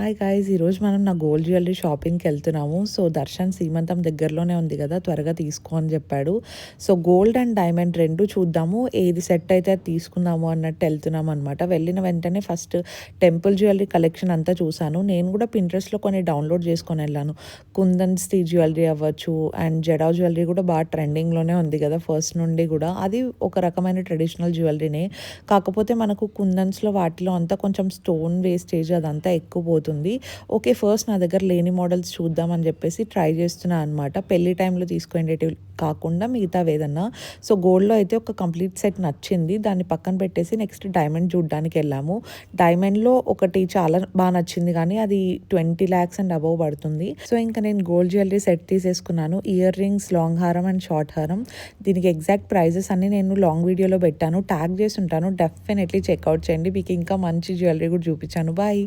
Hi guys ఈరోజు మనం నా గోల్డ్ జ్యువెలరీ షాపింగ్కి వెళ్తున్నాము. సో దర్శన్ సీమంతం దగ్గరలోనే ఉంది కదా త్వరగా తీసుకో అని చెప్పాడు. సో గోల్డ్ అండ్ డైమండ్ రెండు చూద్దాము. ఏది సెట్ అయితే అది తీసుకుందాము అన్నట్టు వెళ్తున్నాం అనమాట వెళ్ళిన వెంటనే ఫస్ట్ టెంపుల్ జ్యువెలరీ కలెక్షన్ అంతా చూశాను. నేను కూడా పింట్రెస్ట్లో కొన్ని డౌన్లోడ్ చేసుకొని వెళ్ళాను. కుందన్స్తి జ్యువెలరీ అవ్వచ్చు అండ్ జడా జ్యువెలరీ కూడా బాగా ట్రెండింగ్లోనే ఉంది కదా ఫస్ట్ నుండి కూడా. అది ఒక రకమైన ట్రెడిషనల్ జ్యువెలరీనే కాకపోతే మనకు కుందన్స్లో వాటిలో అంతా కొంచెం స్టోన్ వేస్టేజ్ అదంతా ఎక్కువ పోతుంది. ఓకే ఫస్ట్ నా దగ్గర లేని మోడల్స్ చూద్దామని చెప్పేసి ట్రై చేస్తున్నా అనమాట పెళ్ళి టైంలో తీసుకునేటివి కాకుండా మిగతా ఏదన్నా. సో గోల్డ్లో అయితే ఒక కంప్లీట్ సెట్ నచ్చింది. దాన్ని పక్కన పెట్టేసి నెక్స్ట్ డైమండ్ చూడడానికి వెళ్ళాము. డైమండ్లో ఒకటి చాలా బాగా నచ్చింది కానీ అది ట్వంటీ ల్యాక్స్ అండ్ అబవ్ పడుతుంది. సో ఇంకా నేను గోల్డ్ జ్యువెలరీ సెట్ తీసేసుకున్నాను. ఇయర్ రింగ్స్ లాంగ్ హారం అండ్ షార్ట్ హారం. దీనికి ఎగ్జాక్ట్ ప్రైజెస్ అన్ని నేను లాంగ్ వీడియోలో పెట్టాను. ట్యాగ్ చేసి ఉంటాను. డెఫినెట్లీ చెక్అవుట్ చేయండి. మీకు ఇంకా మంచి జ్యువెలరీ కూడా చూపించాను. బాయ్.